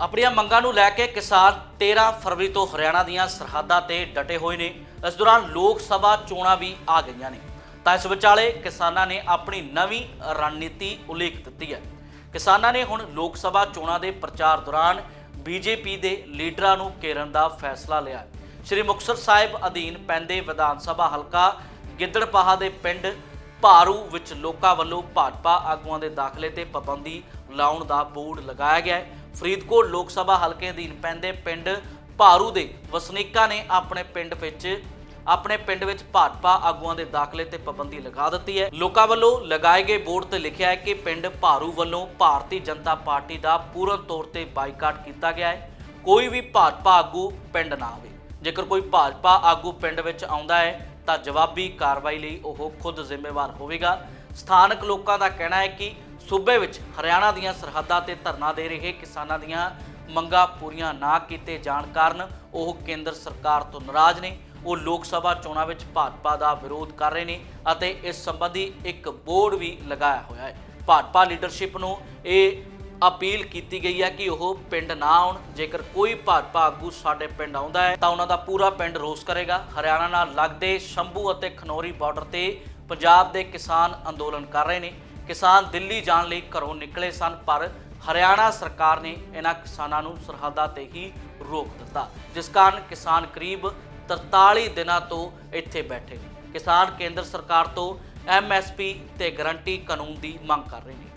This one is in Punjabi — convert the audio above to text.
ਆਪਣੀਆਂ ਮੰਗਾਂ ਨੂੰ ਲੈ ਕੇ ਕਿਸਾਨ 13 ਫਰਵਰੀ ਤੋਂ ਹਰਿਆਣਾ ਦੀਆਂ ਸਰਹੱਦਾਂ ਤੇ ਡਟੇ ਹੋਏ ਨੇ। ਇਸ ਦੌਰਾਨ ਲੋਕ ਸਭਾ ਚੋਣਾਂ ਵੀ ਆ ਗਈਆਂ ਨੇ। ਤਾਂ ਇਸ ਵਿਚਾਲੇ ਕਿਸਾਨਾਂ ਨੇ ਆਪਣੀ ਨਵੀਂ ਰਣਨੀਤੀ ਉਲੀਕ ਦਿੱਤੀ ਹੈ। ਕਿਸਾਨਾਂ ਨੇ ਹੁਣ ਲੋਕ ਸਭਾ ਚੋਣਾਂ ਦੇ ਪ੍ਰਚਾਰ ਦੌਰਾਨ ਬੀਜੇਪੀ ਦੇ ਲੀਡਰਾਂ ਨੂੰ ਘੇਰਨ ਦਾ ਫੈਸਲਾ ਲਿਆ ਸ਼੍ਰੀ ਮੁਕਤਸਰ ਸਾਹਿਬ ਅਧੀਨ ਪੈਂਦੇ ਵਿਧਾਨ ਸਭਾ ਹਲਕਾ ਗਿੱਦੜਪਾਹਾ ਦੇ ਪਿੰਡ ਭਾਰੂ ਵਿੱਚ ਲੋਕਾਂ ਵੱਲੋਂ ਭਾਜਪਾ ਆਗੂਆਂ ਦੇ ਦਾਖਲੇ ਤੇ ਪਾਬੰਦੀ ਲਾਉਣ ਦਾ ਬੋਰਡ ਲਗਾਇਆ ਗਿਆ ਹੈ। ਫਰੀਦਕੋਟ ਲੋਕ ਸਭਾ ਹਲਕੇ ਅਧੀਨ ਪੈਂਦੇ ਪਿੰਡ ਭਾਰੂ ਦੇ ਵਸਨੀਕਾਂ ਨੇ ਆਪਣੇ ਪਿੰਡ ਵਿੱਚ, ਆਪਣੇ ਪਿੰਡ ਵਿੱਚ ਭਾਜਪਾ ਆਗੂਆਂ ਦੇ ਦਾਖਲੇ ਤੇ ਪਾਬੰਦੀ ਲਗਾ ਦਿੱਤੀ ਹੈ। ਲੋਕਾਂ ਵੱਲੋਂ ਲਗਾਏ ਗਏ ਬੋਰਡ ਤੇ ਲਿਖਿਆ ਹੈ ਕਿ ਪਿੰਡ ਭਾਰੂ ਵੱਲੋਂ ਭਾਰਤੀ ਜਨਤਾ ਪਾਰਟੀ ਦਾ ਪੂਰਨ ਤੌਰ ਤੇ ਬਾਈਕਾਟ ਕੀਤਾ ਗਿਆ ਹੈ। ਕੋਈ ਵੀ ਭਾਜਪਾ ਆਗੂ ਪਿੰਡ ਨਾ ਆਵੇ। ਜੇਕਰ ਕੋਈ ਭਾਜਪਾ ਆਗੂ ਪਿੰਡ ਵਿੱਚ ਆਉਂਦਾ ਹੈ ਤਾਂ ਜਵਾਬੀ ਕਾਰਵਾਈ ਲਈ ਉਹ ਖੁਦ ਜ਼ਿੰਮੇਵਾਰ ਹੋਵੇਗਾ। ਸਥਾਨਕ ਲੋਕਾਂ ਦਾ ਕਹਿਣਾ ਹੈ ਕਿ ਸੂਬੇ ਵਿੱਚ ਹਰਿਆਣਾ ਦੀਆਂ ਸਰਹੱਦਾਂ ਤੇ ਧਰਨਾ ਦੇ ਰਹੇ ਕਿਸਾਨਾਂ ਦੀਆਂ ਮੰਗਾਂ ਪੂਰੀਆਂ ਨਾ ਕੀਤੇ ਜਾਣ ਕਾਰਨ ਉਹ ਕੇਂਦਰ ਸਰਕਾਰ ਤੋਂ ਨਾਰਾਜ਼ ਨੇ। ਉਹ ਲੋਕ ਸਭਾ ਚੋਣਾਂ ਵਿੱਚ ਭਾਜਪਾ ਦਾ ਵਿਰੋਧ ਕਰ ਰਹੇ ਨੇ ਅਤੇ ਇਸ ਸੰਬੰਧੀ ਇੱਕ ਬੋਰਡ ਵੀ ਲਗਾਇਆ ਹੋਇਆ ਹੈ। ਭਾਜਪਾ ਲੀਡਰਸ਼ਿਪ ਨੂੰ ਇਹ ਅਪੀਲ ਕੀਤੀ ਗਈ ਹੈ ਕਿ ਉਹ ਪਿੰਡ ਨਾ ਆਉਣ। ਜੇਕਰ ਕੋਈ ਭਾਜਪਾ ਆਗੂ ਸਾਡੇ ਪਿੰਡ ਆਉਂਦਾ ਹੈ, ਤਾਂ ਉਹਨਾਂ ਦਾ ਪੂਰਾ ਪਿੰਡ ਰੋਸ ਕਰੇਗਾ। ਹਰਿਆਣਾ ਨਾਲ ਲੱਗਦੇ ਸ਼ੰਭੂ ਅਤੇ ਖਨੌਰੀ ਬਾਰਡਰ ਤੇ ਪੰਜਾਬ ਦੇ ਕਿਸਾਨ ਅੰਦੋਲਨ ਕਰ ਰਹੇ ਨੇ। ਕਿਸਾਨ ਦਿੱਲੀ ਜਾਣ ਲਈ ਘਰੋਂ ਨਿਕਲੇ ਸਨ, ਪਰ ਹਰਿਆਣਾ ਸਰਕਾਰ ਨੇ ਇਹਨਾਂ ਕਿਸਾਨਾਂ ਨੂੰ ਸਰਹੱਦਾਂ ਤੇ ਹੀ ਰੋਕ ਦਿੱਤਾ, ਜਿਸ ਕਾਰਨ ਕਿਸਾਨ ਕਰੀਬ 43 ਦਿਨਾਂ ਤੋਂ ਇੱਥੇ ਬੈਠੇ ਨੇ। ਕਿਸਾਨ ਕੇਂਦਰ ਸਰਕਾਰ ਤੋਂ ਐਮਐਸਪੀ ਤੇ ਗਰੰਟੀ ਕਾਨੂੰਨ ਦੀ ਮੰਗ ਕਰ ਰਹੇ ਨੇ।